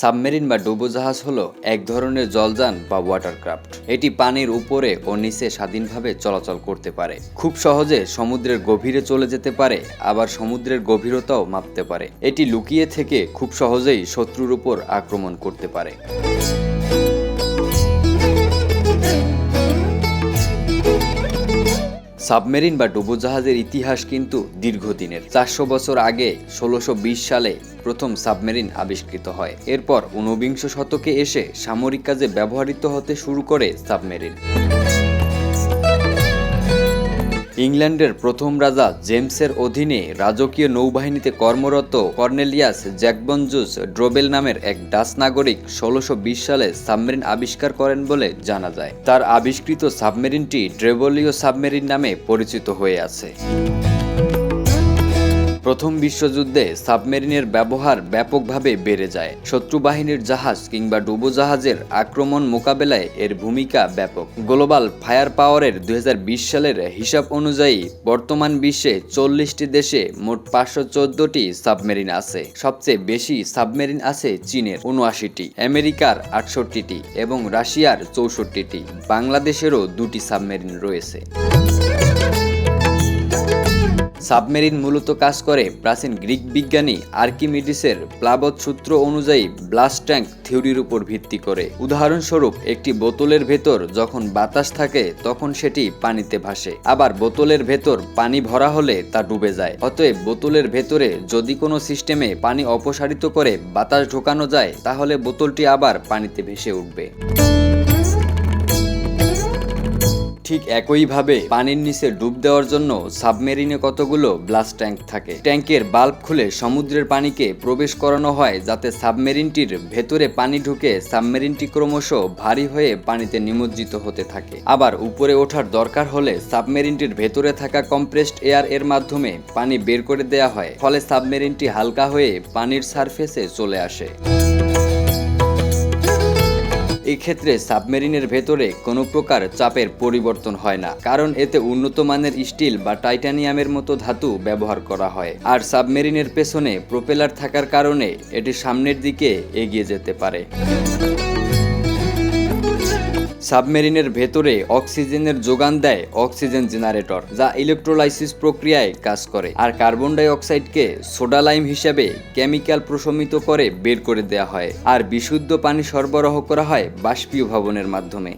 Submarine বা ডুবোজাহাজ হলো এক ধরনের জলযান বা ওয়াটারক্রাফট এটি পানির উপরে ও নিচে স্বাধীনভাবে চলাচল করতে পারে। খুব সহজে সমুদ্রের গভীরে চলে যেতে পারে, আবার সমুদ্রের গভীরতাও মাপতে পারে। এটি লুকিয়ে থেকে খুব সহজেই শত্রুর উপর আক্রমণ করতে পারে। সাবমেরিন বা ডুবোজাহাজের ইতিহাস কিন্তু দীর্ঘদিনের। চারশো বছর আগে ষোলোশো সালে প্রথম সাবমেরিন আবিষ্কৃত হয়। এরপর ঊনবিংশ শতকে এসে সামরিক কাজে ব্যবহৃত হতে শুরু করে সাবমেরিন। ইংল্যান্ডের প্রথম রাজা জেমসের অধীনে রাজকীয় নৌবাহিনীতে কর্মরত কর্নেলিয়াস জ্যাকবনজুস ড্রোবেল নামের এক ডাচ নাগরিক ষোলোশো সালে সাবমেরিন আবিষ্কার করেন বলে জানা যায়। তার আবিষ্কৃত সাবমেরিনটি ড্রেবলীয় সাবমেরিন নামে পরিচিত হয়ে আছে। প্রথম বিশ্বযুদ্ধে সাবমেরিনের ব্যবহার ব্যাপকভাবে বেড়ে যায়। শত্রু বাহিনীর জাহাজ কিংবা ডুবোজাহাজের আক্রমণ মোকাবেলায় এর ভূমিকা ব্যাপক। গ্লোবাল ফায়ার পাওয়ারের দু হাজার বিশ সালের হিসাব অনুযায়ী বর্তমান বিশ্বে চল্লিশটি দেশে মোট পাঁচশো চোদ্দটি সাবমেরিন আছে। সবচেয়ে বেশি সাবমেরিন আছে চীনের উনআশিটি, আমেরিকার আটষট্টিটি এবং রাশিয়ার চৌষট্টিটি। বাংলাদেশেরও দুটি সাবমেরিন রয়েছে। সাবমেরিন মূলত কাজ করে। প্রাচীন গ্রিক বিজ্ঞানী আর্কিমিডিসের প্লাবত সূত্র অনুযায়ী ব্লাস্ট ট্যাঙ্ক থিওরির উপর ভিত্তি করে। উদাহরণস্বরূপ, একটি বোতলের ভেতর যখন বাতাস থাকে, তখন সেটি পানিতে ভাসে। আবার বোতলের ভেতর পানি ভরা হলে তা ডুবে যায়। অতএব বোতলের ভেতরে যদি কোনো সিস্টেমে পানি অপসারিত করে বাতাস ঢোকানো যায়, তাহলে বোতলটি আবার পানিতে ভেসে উঠবে। ঠিক একইভাবে পানির নিচে ডুব দেওয়ার জন্য সাবমেরিনে কতগুলো ব্লাস্ট ট্যাঙ্ক থাকে। ট্যাঙ্কের বাল্ব খুলে সমুদ্রের পানিকে প্রবেশ করানো হয় যাতে সাবমেরিনটির ভেতরে পানি ঢুকে সাবমেরিনটি ক্রমশ ভারী হয়ে পানিতে নিমজ্জিত হতে থাকে। আবার উপরে ওঠার দরকার হলে সাবমেরিনটির ভেতরে থাকা কম্প্রেসড এয়ার এর মাধ্যমে পানি বের করে দেয়া হয়, ফলে সাবমেরিনটি হালকা হয়ে পানির সারফেসে চলে আসে। এই ক্ষেত্রে সাবমেরিনের ভেতরে কোনো প্রকার চাপের পরিবর্তন হয় না, কারণ এতে উন্নত মানের স্টিল বা টাইটানিয়ামের মতো ধাতু ব্যবহার করা হয়। আর সাবমেরিনের পেছনে প্রোপেলার থাকার কারণে এটি সামনের দিকে এগিয়ে যেতে পারে। সাবমেরিনের ভেতরে অক্সিজেনের যোগান দেয় অক্সিজেন জেনারেটর, যা ইলেকট্রোলাইসিস প্রক্রিয়ায় কাজ করে। আর কার্বন ডাইঅক্সাইডকে সোডা লাইম হিসেবে কেমিক্যাল প্রশমিত করে বের করে দেওয়া হয়। আর বিশুদ্ধ পানি সরবরাহ করা হয় বাষ্পীয় ভবনের মাধ্যমে।